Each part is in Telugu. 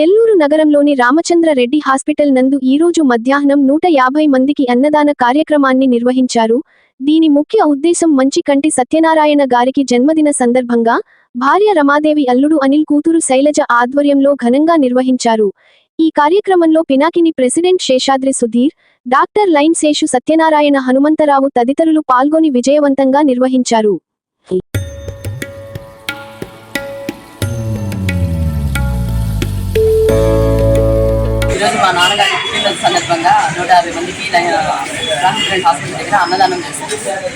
నెల్లూరు నగరంలోని రామచంద్ర రెడ్డి హాస్పిటల్ నందు ఈరోజు మధ్యాహ్నం నూట యాభై మందికి అన్నదాన కార్యక్రమాన్ని నిర్వహించారు. దీని ముఖ్య ఉద్దేశం మంచి కంటి సత్యనారాయణ గారికి జన్మదిన సందర్భంగా భార్య రమాదేవి అల్లుడు అనిల్ కూతురు శైలజ ఆధ్వర్యంలో ఘనంగా నిర్వహించారు. ఈ కార్యక్రమంలో Pinakini president Seshadri Sudheer doctor lion Seshu Satyanarayana Hanumantharao తదితరులు పాల్గొని విజయవంతంగా నిర్వహించారు. ఈరోజు మా నాన్నగారి పుట్టినరోజు సందర్భంగా నూట యాభై మందికి రామచంద్ర హాస్పిటల్ దగ్గర అన్నదానం చేశారు.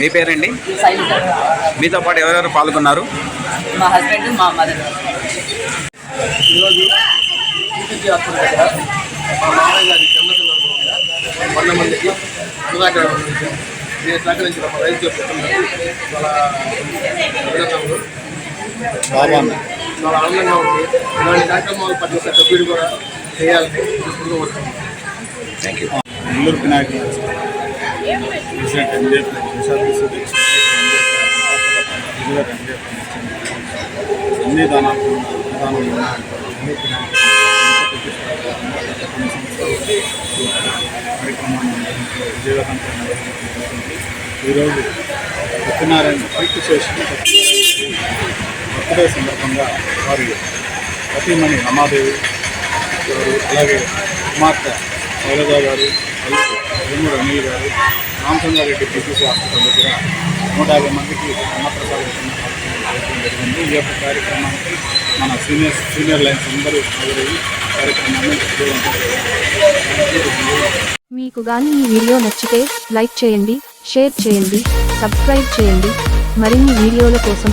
మీ పేరండి? శైలజ మీతో పాటు ఎవరెవరు పాల్గొన్నారు? మా హస్బెండ్ మా మదర్. ఈరోజు హాస్పిటల్ దగ్గర మా మామయ్య గారి జన్మదిన సందర్భంగా వంద మందికి అందించాం నేను సహకరించిన మా రైతు చెప్తున్నారు చాలా ఆనందంగా ఉంది ఇలాంటి కార్యక్రమాలు ప్రతి ఒక్క సభ్యుడు కూడా చేయాలని వస్తున్నాం థ్యాంక్ యూ నెల్లూరు వినాయక అన్ని దానాలు దానాలు. ఈరోజు సత్యనారాయణ కీర్తి చేసిన బర్త్డే సందర్భంగా వారి సతీమణి రమాదేవి గారు అలాగే కుమార్తె శైలజ గారు అల్లుడు వేమూరు అనిల్ గారు రామచంద్రారెడ్డి పిసిసి హాస్పిటల్ దగ్గర నూట యాభై మందికి అన్నప్రసాద జరిగింది. ఈ యొక్క కార్యక్రమానికి మన సీనియర్ సీనియర్ లైన్స్ అందరూ హాజరయ్యి కార్యక్రమాన్ని మీకు గాని ఈ వీడియో నచ్చితే లైక్ చేయండి షేర్ చేయండి సబ్స్క్రైబ్ చేయండి. మరిన్ని వీడియోల కోసం